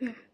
Hmm.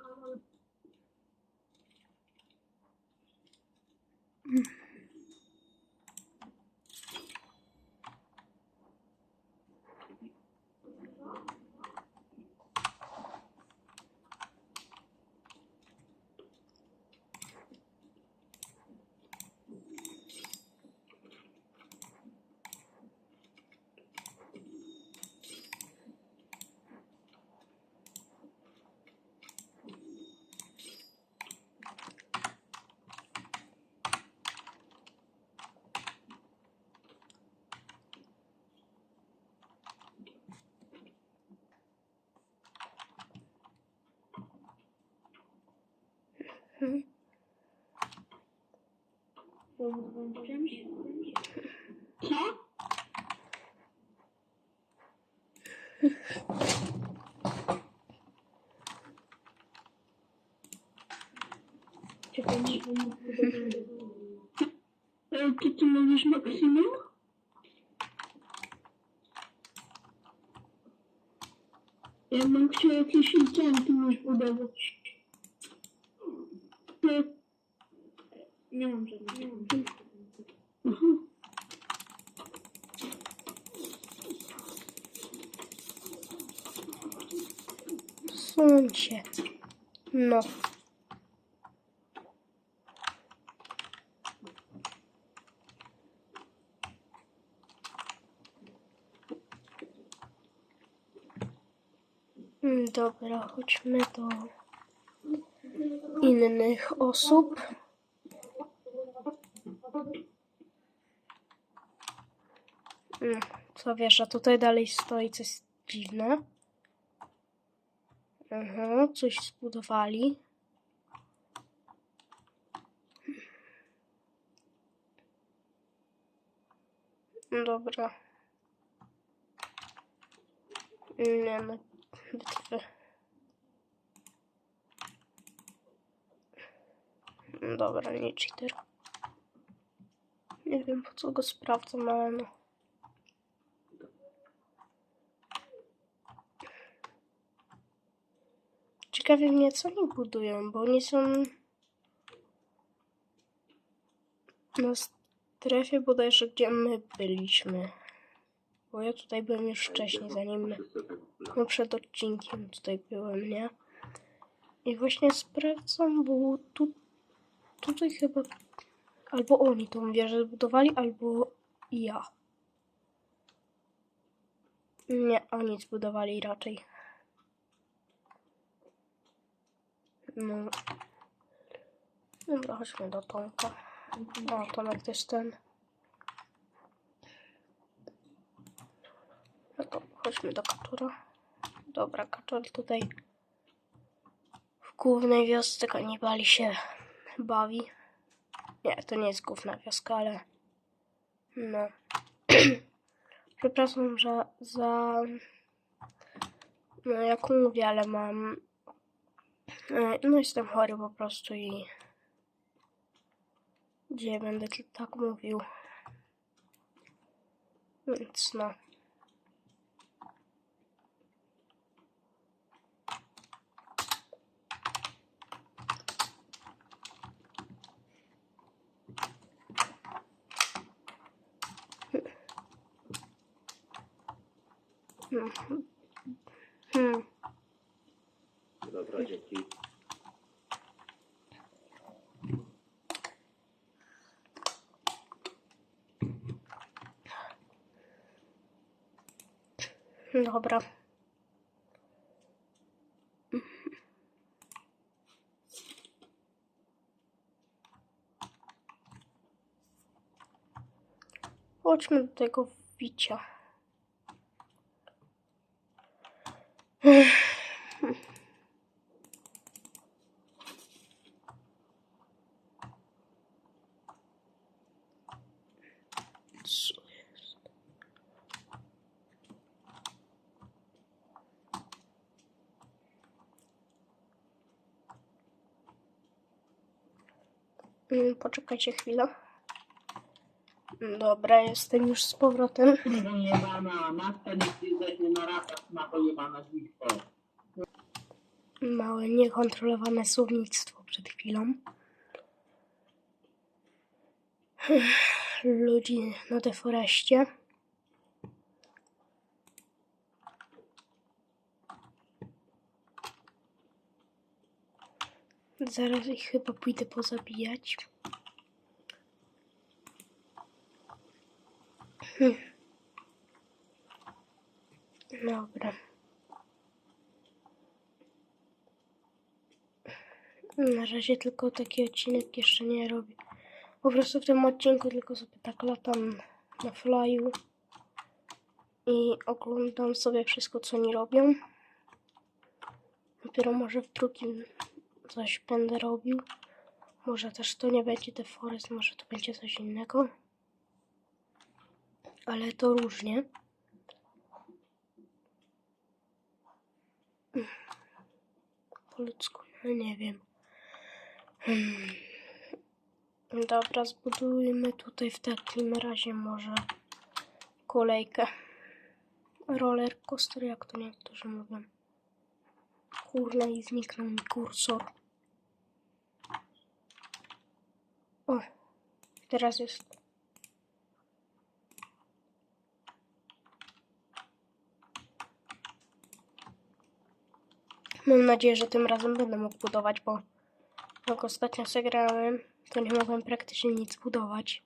Czymś? Co? Czekaj, nie wiem. E, Ty tu mówisz Maksymum? Ja bym chciał jakieś encanty już budować. Ty... Nie mam żadnych. Nie mam żadnych. Aha. Suńcie. No. Dobra, chodźmy do innych osób. Mm, Co wiesz, a tutaj dalej stoi coś dziwne. Aha, coś zbudowali. Dobra. Nie no, bitwy. Dobra, nie cheater. Nie wiem po co go sprawdzam, ale no. Ciekawi mnie, co oni budują, bo oni są na strefie bodajże, gdzie my byliśmy. Bo ja tutaj byłem już wcześniej, zanim no przed odcinkiem tutaj byłem, nie? I właśnie sprawdzam, bo tu, tutaj chyba albo oni tą wieżę zbudowali, albo ja. Nie, oni zbudowali raczej. No. Dobra, chodźmy do Tomka. O, Tomek też ten. No to chodźmy do Kaczora. Dobra, Kaczor tutaj w głównej wiosce kanibali się bawi. Nie, to nie jest główna wioska, ale no. Przepraszam, że za no jak mówię, ale mam No jestem chory po prostu i gdzie będę tak mówił. Więc no. Hmm. Hmm. Dobra, dzięki. Dobra. Chodźmy do tego wicia. Co jest? Mm, Poczekajcie chwilę. Dobra, jestem już z powrotem. Małe, niekontrolowane słownictwo przed chwilą. Ludzi na deforeście. Zaraz ich chyba pójdę pozabijać. Hm. Dobra. Na razie tylko taki odcinek jeszcze nie robię. Po prostu w tym odcinku tylko sobie tak latam na flyu i oglądam sobie wszystko, co oni robią. Dopiero może w drugim coś będę robił. Może też to nie będzie The Forest, może to będzie coś innego. Ale to różnie. Po ludzku, no nie wiem. Hmm. Dobra, zbudujmy tutaj w takim razie może kolejkę. Roller coaster, jak to niektórzy mówią. Kurna i zniknął mi kursor. O, teraz jest. Mam nadzieję, że tym razem będę mógł budować, bo jak ostatnio zagrałem, to nie mogłem praktycznie nic budować.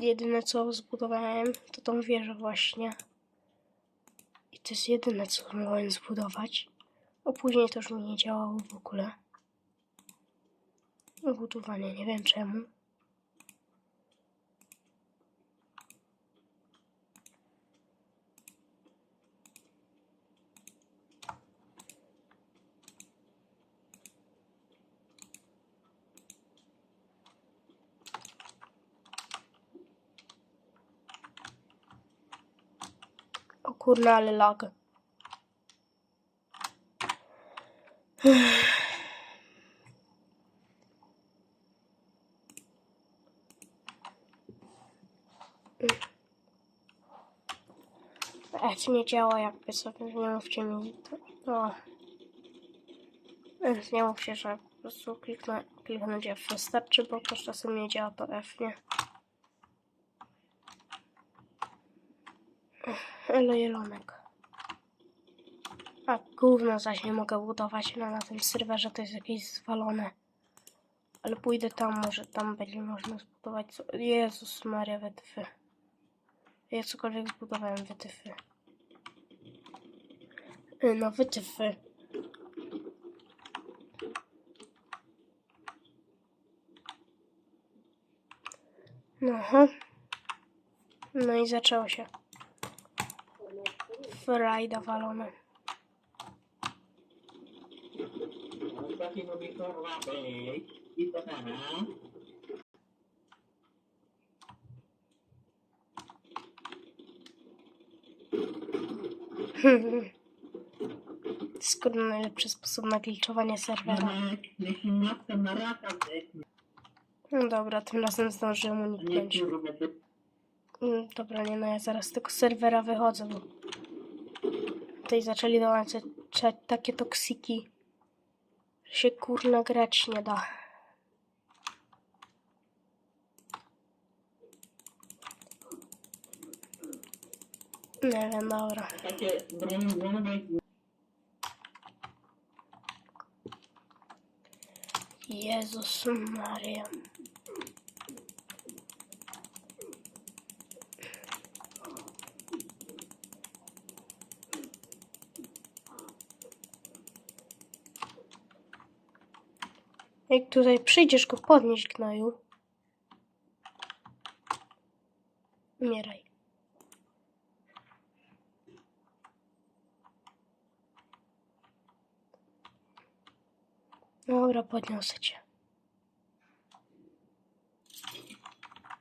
Jedyne co zbudowałem, to tą wieżę właśnie. I to jest jedyne co mogłem zbudować. A później to już mi nie działało w ogóle. Budowanie, nie wiem czemu. O kurna, ale lag. Nie działa jakby sobie, mówcie mi to. No. Więc nie mówcie, że po prostu kliknę, kliknąć F wystarczy, bo też czasem nie działa to F, nie? Elo jelonek. A gówno zaś nie mogę budować no, na tym serwerze, to jest jakieś zwalone. Ale pójdę tam, może tam będzie można zbudować co... Jezus Maria, wytyfy. Ja cokolwiek zbudowałem, wytyfy. No wytyfy. Aha. no i zaczęło się. Frajda walone. Taki Skoro najlepszy sposób na gliczowanie serwera. Zdechnie, No dobra, tym razem zdążyłem uniknąć. Mm, Dobra, nie no, ja zaraz z tego serwera wychodzę, bo tutaj zaczęli dołączać takie toksiki, że się kurna grać nie da. Nie wiem, dobra. Takie broni głowy Jezus Maria. Jak tutaj przyjdziesz go podnieść, gnoju. Umieraj. Dobra, podniosę cię.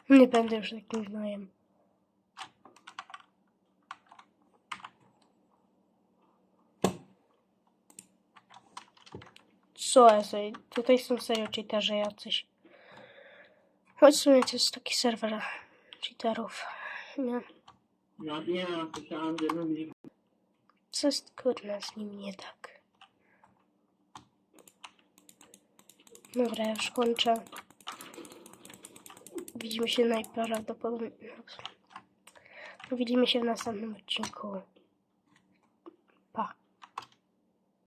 Nie będę już takim gnojem. Co jest? Tutaj są serio cheaterzy jacyś. Choć w sumie to jest taki serwer cheaterów. Nie. No nie, słyszałem, że lubi Co jest kurna z nim nie tak? Dobra, ja już kończę. Widzimy się najprawdopodobniej. Widzimy się w następnym odcinku.